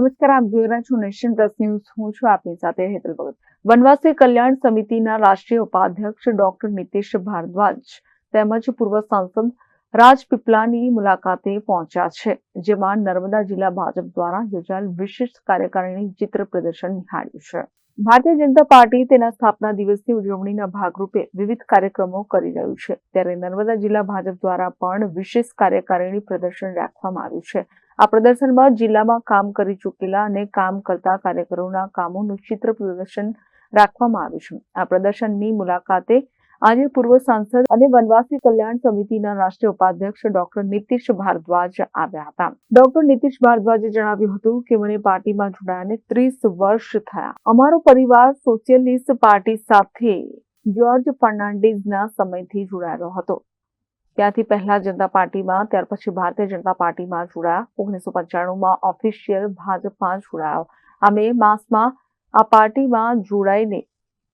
નમસ્કાર, આપ જોઈ રહ્યા છો નેશન પ્લસ ન્યૂઝ. હું છું આપની સાથે હેતલ ભગત. વનવાસી કલ્યાણ સમિતિના રાષ્ટ્રીય ઉપાધ્યક્ષ ડોક્ટર નીતિશ ભારદ્વાજ તેમજ પૂર્વ સાંસદ રાજ પીપલાની મુલાકાતે પહોંચ્યા છે, જેમાં નર્મદા જિલ્લા ભાજપ દ્વારા યોજાયેલ વિશિષ્ટ કાર્યકારીણી ચિત્ર પ્રદર્શન નિહાળ્યું છે. ભારતીય જનતા પાર્ટી તેના સ્થાપના દિવસની ઉજવણીના ભાગરૂપે વિવિધ કાર્યક્રમો કરી રહ્યું છે. ત્યારે નર્મદા જિલ્લા ભાજપ દ્વારા પણ વિશેષ કાર્યકારીણી પ્રદર્શન રાખવામાં આવ્યું છે. આ પ્રદર્શનમાં જિલ્લામાં કામ કરી ચૂકેલા અને કામ કરતા કાર્યકરોના કામોનું ચિત્ર પ્રદર્શન રાખવામાં આવ્યું છે. આ પ્રદર્શનની મુલાકાતે આજે પૂર્વ સાંસદ અને વનવાસી કલ્યાણ સમિતિના રાષ્ટ્રીય ઉપાધ્યક્ષ ડોક્ટર નીતિશ ભારદ્વાજ આવ્યા હતા. ડોક્ટર નીતિશ ભારદ્વાજે જણાવ્યું હતું કે, મને પાર્ટીમાં જોડાયાને ત્રીસ વર્ષ થયા. અમારો પરિવાર સોશિયલિસ્ટ પાર્ટી સાથે જ્યોર્જ ફર્નાન્ડિઝના સમયથી જોડાયેલો હતો. ત્યાંથી પહેલા જનતા પાર્ટીમાં, ત્યાર પછી ભારતીય જનતા પાર્ટીમાં જોડાયા. ઓગણીસો પંચાણુંમાં ઓફિશિયલ ભાજપમાં જોડાયો. આ મે માસમાં આ પાર્ટીમાં જોડાઈને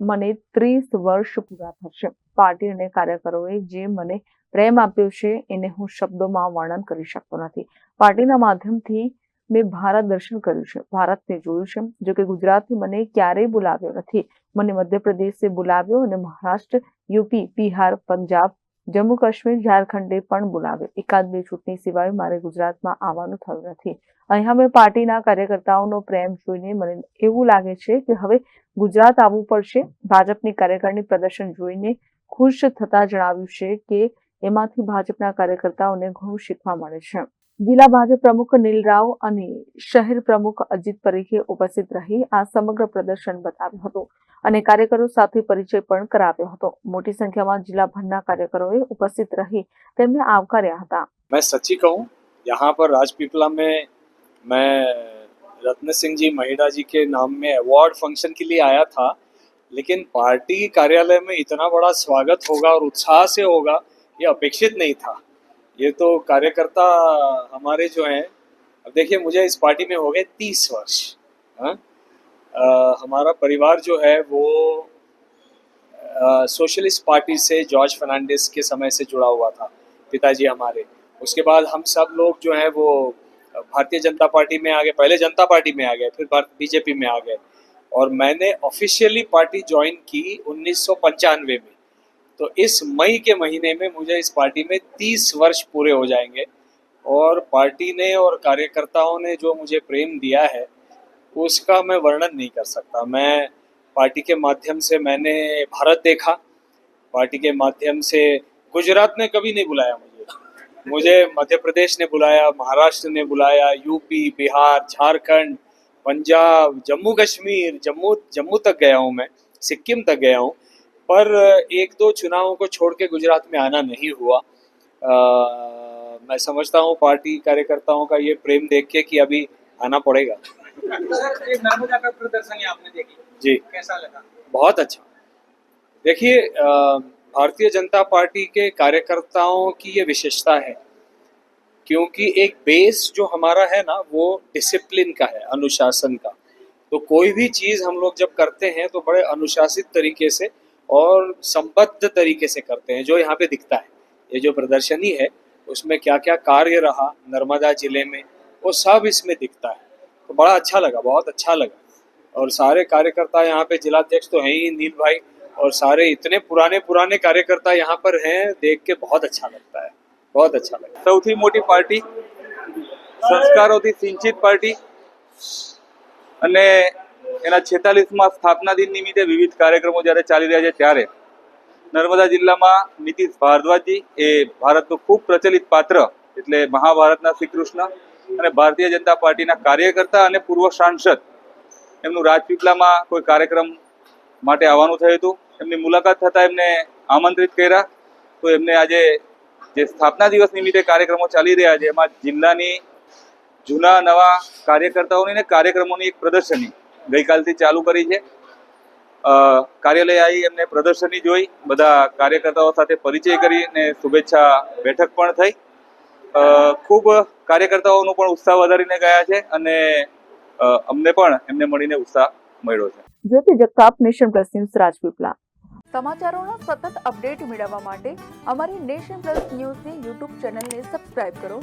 મને ત્રીસ વર્ષ પૂરા થશે. પાર્ટી અને કાર્યકરોએ જે મને પ્રેમ આપ્યો છે, એને હું શબ્દોમાં વર્ણન કરી શકતો નથી. પાર્ટીના માધ્યમથી મેં ભારત દર્શન કર્યું છે. ભારતને જોયું છે. જો કે ગુજરાતથી મને ક્યારેય બોલાવ્યો નથી. મને મધ્યપ્રદેશે બોલાવ્યો અને મહારાષ્ટ્ર, યુપી, બિહાર, પંજાબ જમ્મુ કાશ્મીર ઝારખંડે પણ બોલાવ્યો. એકાદ બે ચૂંટણી સિવાય મારે ગુજરાતમાં આવવાનું થયું નથી. અહીંયા મેં પાર્ટીના કાર્યકર્તાઓનો પ્રેમ જોઈને મને એવું લાગે છે કે હવે ગુજરાત આવવું પડશે. ભાજપની કાર્યકરની પ્રદર્શન જોઈને ખુશ થતા જણાવ્યું છે કે એમાંથી ભાજપના કાર્યકર્તાઓને ઘણું શીખવા મળે છે. જિલ્લા ભાજપ પ્રમુખ નીલરાવ અને શહેર પ્રમુખ અજીત પરીખે ઉપસ્થિત રહી આ સમગ્ર પ્રદર્શન બતાવ્યું હતું અને કાર્યકરો સાથે પરિચય પણ કરાવ્યો હતો મોટી સંખ્યામાં જિલ્લાભરના કાર્યકરોએ ઉપસ્થિત રહી તેમને આવકાર્યા હતા मैं सच्ची कहूँ यहाँ पर राजपीपला में मैं रत्न सिंह जी महिड़ा जी के नाम में अवार्ड फंक्शन के लिए आया था लेकिन पार्टी कार्यालय में इतना बड़ा स्वागत होगा और उत्साह से होगा ये अपेक्षित नहीं था ये तो कार्यकर्ता हमारे जो हैं, अब देखिए मुझे इस पार्टी में हो गए तीस वर्ष हाँ? हमारा परिवार जो है वो सोशलिस्ट पार्टी से जॉर्ज फर्नांडिस के समय से जुड़ा हुआ था, पिताजी हमारे। उसके बाद हम सब लोग जो हैं वो भारतीय जनता पार्टी में आ गए, पहले जनता पार्टी में आ गए, फिर बीजेपी में आ गए। और मैंने ऑफिशियली पार्टी ज्वाइन की उन्नीस सौ पंचानवे में। तो इस मई के महीने में मुझे इस पार्टी में तीस वर्ष पूरे हो जाएँगे। और पार्टी ने और कार्यकर्ताओं ने जो मुझे प्रेम दिया है, उसका मैं वर्णन नहीं कर सकता। मैं पार्टी के माध्यम से मैंने भारत देखा, पार्टी के माध्यम से गुजरात ने कभी नहीं बुलाया मुझे। मुझे मध्य प्रदेश ने बुलाया, महाराष्ट्र ने बुलाया, यूपी, बिहार, झारखंड, पंजाब, जम्मू कश्मीर, जम्मू जम्मू तक गया हूँ मैं, सिक्किम तक गया हूँ। पर एक दो चुनावों को छोड़ के गुजरात में आना नहीं हुआ। आ, मैं समझता हूँ पार्टी कार्यकर्ताओं का ये प्रेम देख के कि अभी आना पड़ेगा। सर नर्मदा का प्रदर्शन आपने देखी। जी। कैसा लगा? बहुत अच्छा। देखिए भारतीय जनता पार्टी के कार्यकर्ताओं की ये विशेषता है क्योंकि एक बेस जो हमारा है ना वो डिसिप्लिन का है अनुशासन का। तो कोई भी चीज़ हम लोग जब करते हैं तो बड़े अनुशासित तरीके से और संबद्ध तरीके से करते हैं जो यहाँ पे दिखता है ये जो प्रदर्शनी है उसमें क्या क्या कार्य रहा नर्मदा जिले में वो सब इसमें दिखता है तो बड़ा अच्छा लगा बहुत अच्छा लगा और सारे कार्यकर्ता यहाँ पे जिलाध्यक्ष तो हैं ही नील भाई और सारे इतने पुराने पुराने कार्यकर्ता यहाँ पर हैं देख के बहुत अच्छा लगता है बहुत अच्छा लगा સૌથી મોટી પાર્ટી સંસ્કારોથી સિંચિત પાર્ટી અને એના છેતાલીસમાં સ્થાપના દિન નિમિત્તે વિવિધ કાર્યક્રમો જ્યારે ચાલી રહ્યા છે, ત્યારે નર્મદા જિલ્લામાં નીતિશ ભારદ્વાજજી એ ભારતનું ખૂબ પ્રચલિત પાત્ર એટલે મહાભારતના શ્રીકૃષ્ણ અને ભારતીય જનતા પાર્ટીના કાર્યકર્તા અને પૂર્વ સાંસદ. એમનું રાજપીપળામાં કોઈ કાર્યક્રમ માટે આવવાનું થયું હતું. એમની મુલાકાત થતાં એમને આમંત્રિત કર્યા. તો એમને આજે જે સ્થાપના દિવસ નિમિત્તે કાર્યક્રમો ચાલી રહ્યા છે, એમાં જિલ્લાની જૂના નવા કાર્યકર્તાઓની ને કાર્યક્રમોની એક પ્રદર્શની ગઈકાલથી ચાલુ કરી છે. અ, કાર્યાલય આવી એમને પ્રદર્શની જોઈ બધા કાર્યકર્તાઓ સાથે પરિચય કરી અને શુભેચ્છા બેઠક પણ થઈ. ખૂબ કાર્યકર્તાઓનો પણ ઉત્સાહ વધારીને ગયા છે અને અમને પણ એમને મળીને ઉત્સાહ મળ્યો છે. Jyoti Jagtap Nation Plus News Rajpipla. સમાચારોના સતત અપડેટ મેળવવા માટે અમારી નેશન પ્લસ ન્યૂઝની યુટ્યુબ ચેનલને સબસ્ક્રાઇબ કરો.